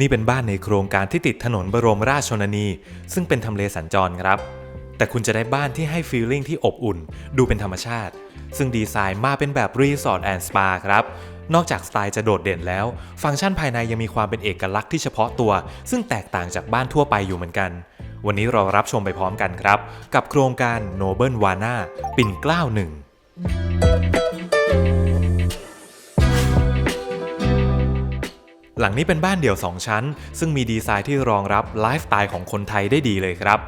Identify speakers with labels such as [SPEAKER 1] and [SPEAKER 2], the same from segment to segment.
[SPEAKER 1] นี่เป็นบ้านในโครงการที่ติดถนนบรมราชชนนี ซึ่งเป็นทำเลสัญจรครับ แต่คุณจะได้บ้านที่ให้ฟีลลิ่งที่อบอุ่น ดูเป็นธรรมชาติ ซึ่งดีไซน์มาเป็นแบบรีสอร์ทแอนด์สปาครับ นอกจากสไตล์จะโดดเด่นแล้ว ฟังก์ชันภายในยังมีความเป็นเอกลักษณ์ที่เฉพาะตัว ซึ่งแตกต่างจากบ้านทั่วไปอยู่เหมือนกัน วันนี้เรารับชมไปพร้อมกันครับ กับโครงการ Noble Vana ปิ่นเกล้าหนึ่ง หลังนี้เป็นบ้านเดี่ยว 2 ชั้น ซึ่งมีดีไซน์ที่รองรับไลฟ์สไตล์ของคนไทยได้ดีเลยครับ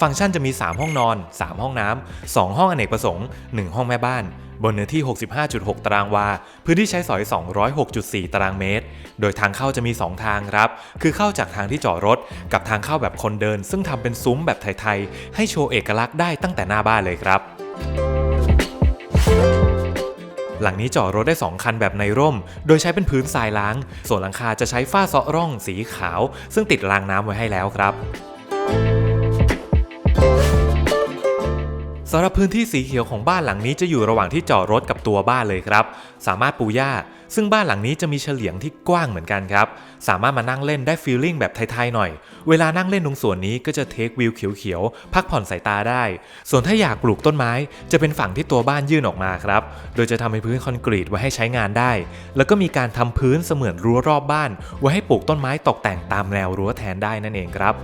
[SPEAKER 1] ฟังก์ชันจะมี 3 ห้องนอน 3 ห้องน้ำ 2 ห้องอเนกประสงค์ 1 ห้องแม่บ้าน บนเนื้อที่ 65.6 ตารางวา พื้นที่ใช้สอย 206.4 ตารางเมตร โดยทางเข้าจะมี 2 ทางครับ คือเข้าจากทางที่จอดรถ กับทางเข้าแบบคนเดิน ซึ่งทำเป็นซุ้มแบบไทยๆ ให้โชว์เอกลักษณ์ได้ตั้งแต่หน้าบ้านเลยครับ หลังนี้จอดรถได้ 2 คันแบบในร่ม โดยใช้เป็นพื้นทรายล้าง ส่วนหลังคาจะใช้ฝ้าเซาะร่องสีขาว ซึ่งติดรางน้ำไว้ให้แล้วครับ สำหรับพื้นที่สีเขียวของบ้านหลังนี้จะอยู่ระหว่างที่จอดรถกับตัวบ้านเลยครับ สามารถปูหญ้า ซึ่งบ้านหลังนี้จะมีเฉลียงที่กว้างเหมือนกันครับ สามารถมานั่งเล่นได้ฟีลลิ่งแบบไทยๆหน่อย เวลานั่งเล่นตรงส่วนนี้ก็จะเทควิวเขียวๆ พักผ่อนสายตาได้ ส่วนถ้าอยากปลูกต้นไม้ จะเป็นฝั่งที่ตัวบ้านยื่นออกมาครับ โดยจะทำให้พื้นคอนกรีตไว้ให้ใช้งานได้ แล้วก็มีการทำพื้นเสมือนรั้วรอบบ้าน ไว้ให้ปลูกต้นไม้ตกแต่งตามแนวรั้วแทนได้นั่นเองครับ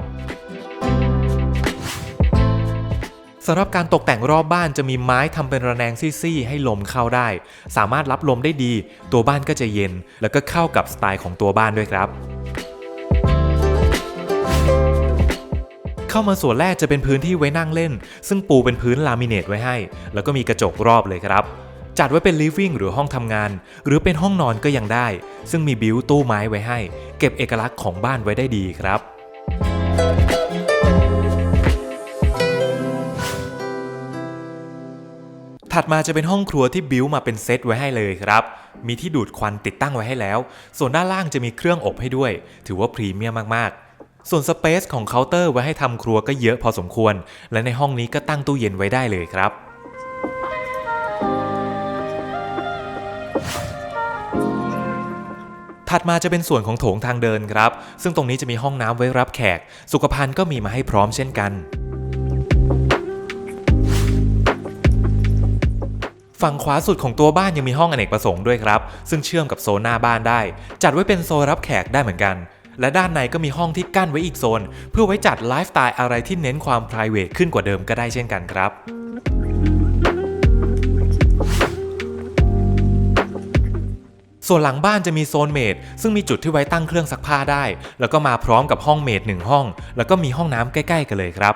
[SPEAKER 1] สำหรับการตกแต่งรอบบ้านจะมีไม้ทำเป็นระแนงซี่ๆให้ลมเข้าได้ สามารถรับลมได้ดี ตัวบ้านก็จะเย็น แล้วก็เข้ากับสไตล์ของตัวบ้านด้วยครับเข้ามาส่วนแรกจะเป็นพื้นที่ไว้นั่งเล่น ซึ่งปูเป็นพื้นลามิเนตไว้ให้ แล้วก็มีกระจกรอบเลยครับ จัดไว้เป็นลิฟวิ่งหรือห้องทำงาน หรือเป็นห้องนอนก็ยังได้ ซึ่งมีบิวตู้ไม้ไว้ให้ เก็บเอกลักษณ์ของบ้านไว้ได้ดีครับ ถัดมาจะเป็นห้องครัวที่บิวมาเป็นเซตไว้ให้เลยครับ มีที่ดูดควันติดตั้งไว้ให้แล้ว ส่วนด้านล่างจะมีเครื่องอบให้ด้วย ถือว่าพรีเมียมมากๆส่วนสเปซของเคาน์เตอร์ไว้ให้ทำครัวก็เยอะพอสมควร และในห้องนี้ก็ตั้งตู้เย็นไว้ได้เลยครับ ถัดมาจะเป็นส่วนของโถงทางเดินครับ ซึ่งตรงนี้จะมีห้องน้ำไว้รับแขก สุขภัณฑ์ก็มีมาให้พร้อมเช่นกัน ฝั่งขวาสุดของตัวบ้านยังมีห้องอเนกประสงค์ด้วยครับ ซึ่งเชื่อมกับโซนหน้าบ้านได้ จัดไว้เป็นโซนรับแขกได้เหมือนกัน และด้านในก็มีห้องที่กั้นไว้อีกโซน เพื่อไว้จัดไลฟ์สไตล์อะไรที่เน้นความ p r i v a t ขึ้นกว่าเดิมก็ได้เช่นกันครับส่วนหลังบ้านจะมีโซนเมดซึ่งมีจุดที่ไว้ตั้งเครื่องซักผ้าได้ แล้วก็มาพร้อมกับห้องเมดหนึ่งห้อง แล้วก็มีห้องน้ำใกล้ ๆ กันเลยครับ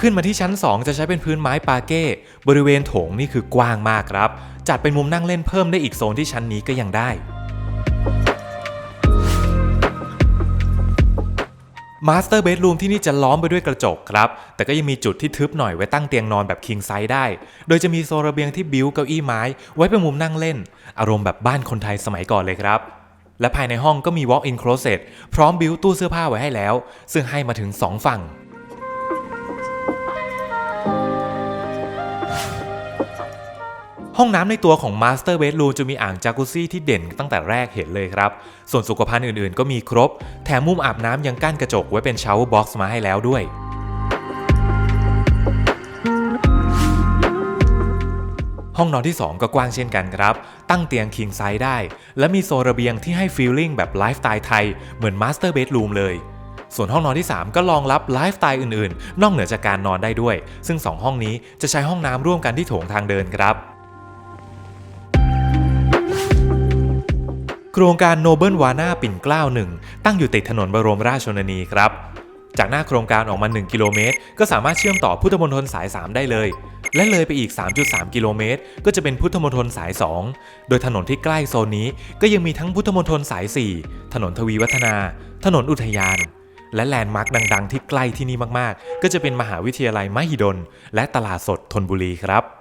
[SPEAKER 1] ขึ้นมาที่ชั้น 2 จะใช้เป็นพื้นไม้ปาเก้ บริเวณโถงนี่คือกว้างมากครับ จัดเป็นมุมนั่งเล่นเพิ่มได้อีกโซนที่ชั้นนี้ก็ยังได้มาสเตอร์เบดรูมที่นี่จะล้อมไปด้วยกระจกครับ แต่ก็ยังมีจุดที่ทึบหน่อยไว้ตั้งเตียงนอนแบบคิงไซส์ได้ โดยจะมีโซนระเบียงที่บิวเก้าอี้ไม้ ไว้เป็นมุมนั่งเล่น อารมณ์แบบบ้านคนไทยสมัยก่อนเลยครับ และภายในห้องก็มี walk-in closet พร้อมบิวตู้เสื้อผ้าไว้ให้แล้ว ซึ่งให้มาถึง 2 ฝั่ง ห้องน้ำในตัวของ Master Bedroom จะมีอ่างจากุซี่ที่เด่นตั้งแต่แรกเห็นเลยครับ ส่วนสุขภัณฑ์อื่นๆ ก็มีครบ แถมมุมอาบน้ำยังกั้นกระจกไว้เป็น shower box มาให้แล้วด้วยห้องนอนที่ 2 ก็กว้างเช่นกันครับ ตั้งเตียง king size ได้ และมีโซนระเบียงที่ให้ feeling แบบไลฟ์สไตล์ไทย เหมือน Master Bedroom เลย ส่วนห้องนอนที่ 3 ก็รองรับไลฟ์สไตล์อื่นๆ นอกเหนือจากการนอนได้ด้วย ซึ่ง 2 ห้องนี้จะใช้ห้องน้ำร่วมกันที่โถงทางเดินครับ โครงการโนเบิลวาน่าปิ่นเกล้าหนึ่งตั้งอยู่ติดถนนบรมราชชนนีครับ จากหน้าโครงการออกมา 1 กิโลเมตร ก็สามารถเชื่อมต่อพุทธมณฑลสาย 3 ได้เลย และเลยไปอีก 3.3 กิโลเมตร ก็จะเป็นพุทธมณฑลสาย 2 โดยถนนที่ใกล้โซนนี้ก็ยังมีทั้งพุทธมณฑลสาย 4 ถนนทวีวัฒนา ถนนอุทยาน และแลนด์มาร์คดัง ๆ ที่ใกล้ที่นี่มากๆ ก็จะเป็นมหาวิทยาลัยมหิดล และตลาดสดธนบุรีครับ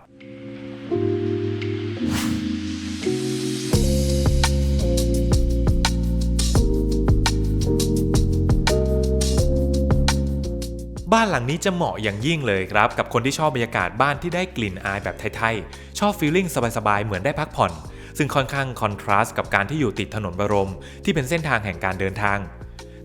[SPEAKER 1] บ้านหลังนี้จะเหมาะอย่างยิ่งเลยครับ กับคนที่ชอบบรรยากาศบ้านที่ได้กลิ่นอายแบบไทยๆ ชอบฟีลลิ่งสบายๆ เหมือนได้พักผ่อน ซึ่งค่อนข้างคอนทราสต์กับการที่อยู่ติดถนนบรม ที่เป็นเส้นทางแห่งการเดินทาง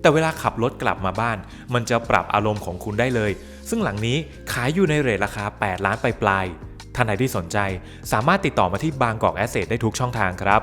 [SPEAKER 1] แต่เวลาขับรถกลับมาบ้าน มันจะปรับอารมณ์ของคุณได้เลย ซึ่งหลังนี้ขายอยู่ในเรทราคา 8 ล้านปลายๆท่านใดที่สนใจ สามารถติดต่อมาที่บางกอกแอสเซทได้ทุกช่องทางครับ